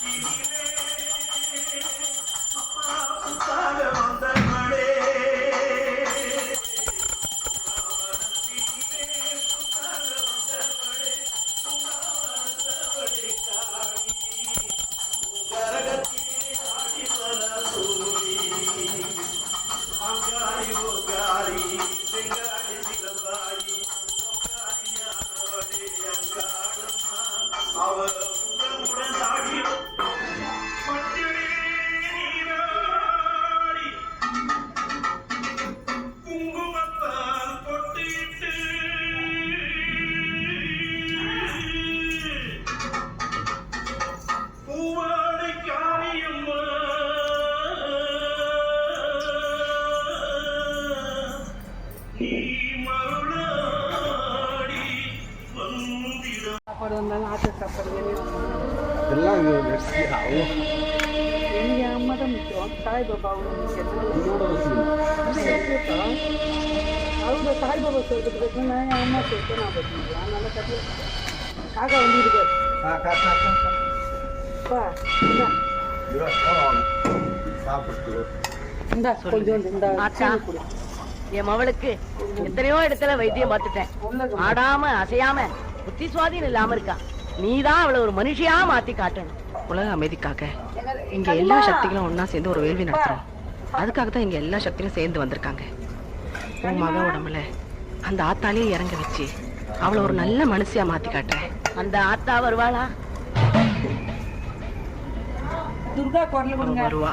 Dile, papá, un Mercy ஆகும் எங்கள் அம்மா தான் முக்கியம் சாய்பாபாவும் அவங்க சாய்பாபா சொல்றதுக்கு நான் அம்மா சொல்லிட்டு நான் பேசுறேன் அதனால கட்டில காக்கா வந்து இருக்காரு ஆ இந்தா சாப்பிட்டு இந்தா இந்த ஆத்தா. என் மவளுக்கு எத்தனையோ இடத்துல வைத்தியம் பார்த்துட்டேன். உள்ளது ஆடாம அசையாம புத்தி சுவாதீனம் இல்லாம இருக்கா. நீதான் அவளை ஒரு மனுஷியா மாத்தி காட்டணும். உலக அமைதிக்காக. இங்க எல்லா சக்திகளும் ஒண்ணா சேர்ந்து ஒரு வேள்வி நடத்துறோம். அதுக்காக தான் இங்க எல்லா சக்திகளும் சேர்ந்து வந்திருக்காங்க. உன் மக உடம்புல அந்த ஆத்தாலேயே இறங்க வச்சு அவளை ஒரு நல்ல மனுஷியா மாத்தி காட்டுறேன். அந்த ஆத்தா வருவாளா? துர்கா குரல் வருவா.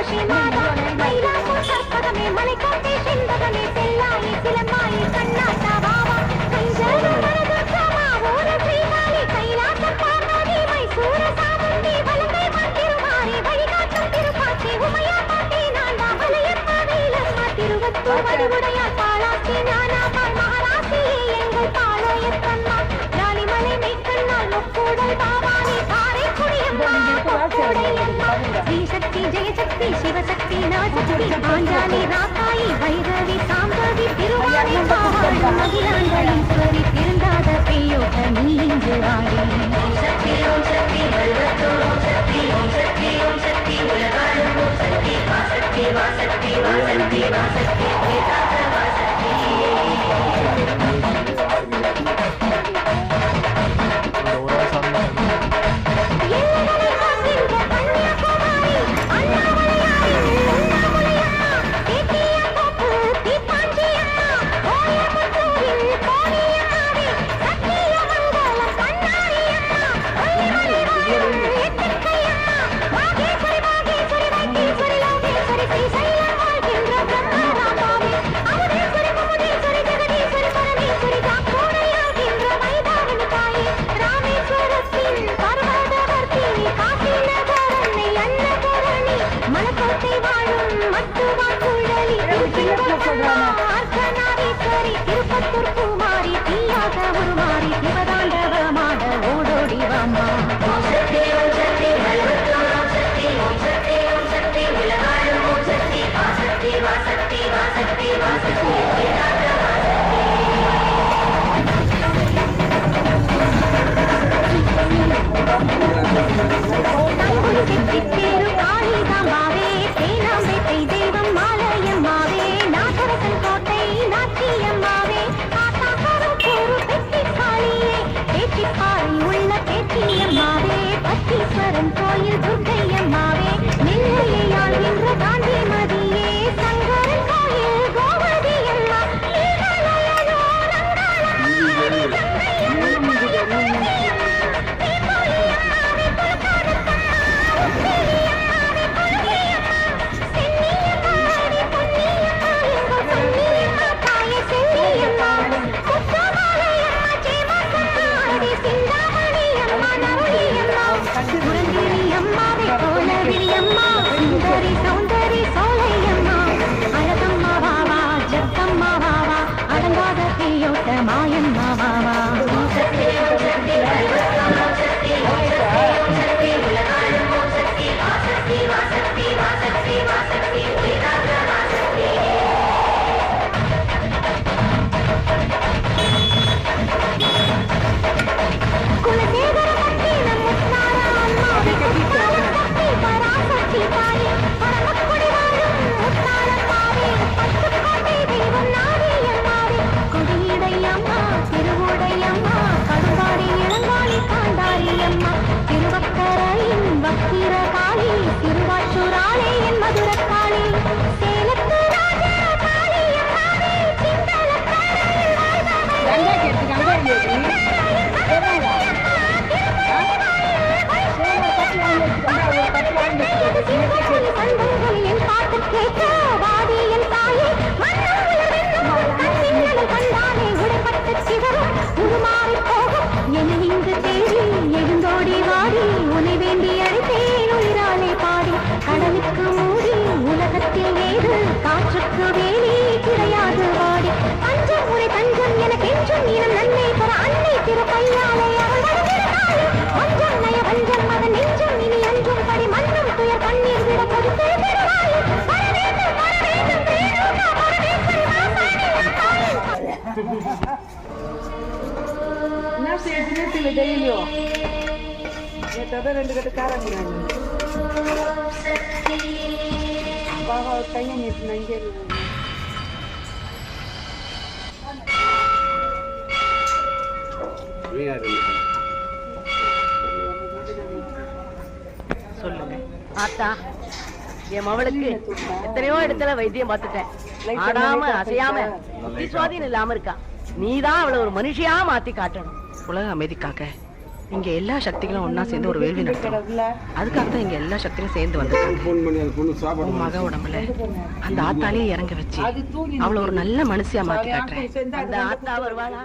செங்காளி சந்தோஷி மாதா மயிலாப்பூர் கற்பகமே ஜெயசக்தி சிவசக்தி நவசக்தி பாஞ்சாலி ராக்காயி வைரவி சாம்பவி திருவாணி பாவாள் அகிலாண்டலீஸ்வரி திருந்தாத பெய்யோட்ட நீ இங்கு வாடி. ஓம் சக்தி ஓம் சக்தி ஓம் சக்தி ஓம் சக்தி ஓம் சக்தி உலகாலும் ஓம் சக்தி வாசக்தி வாசக்தி வாசக்தி வாசக்தி வாசக்தி తిరుపతి மாயம்மா வாவா குலசேகர கேட்க செய்யுதுன்னே தெரியல டெய்லியும் நேற்று ரெண்டு கட்டு காரம் பாபா கையை நீட்டு இங்கே. சொல்லுங்க. ஆத்தா என் மவளுக்கு எத்தனையோ இடத்துல வைத்தியம் பார்த்துட்டேன். ஆடாம அசையாம சுவாதீனம் இல்லாம இருக்கா. நீதான் அவளை ஒரு மனுஷியா மாத்தி காட்டணும். உலக அமைதிக்காக. இங்க எல்லா சக்திகளும் ஒன்னா சேர்ந்து ஒரு வேள்வி நடத்துறோம். அதுக்காக தான் இங்க எல்லா சக்தியும் சேர்ந்து வந்திருக்காங்க. உன் மக உடம்புல அந்த ஆத்தாலேயே இறங்க வச்சு அவளை ஒரு நல்ல மனுஷியா மாத்தி காட்டுறேன். அந்த ஆத்தா வருவாளா?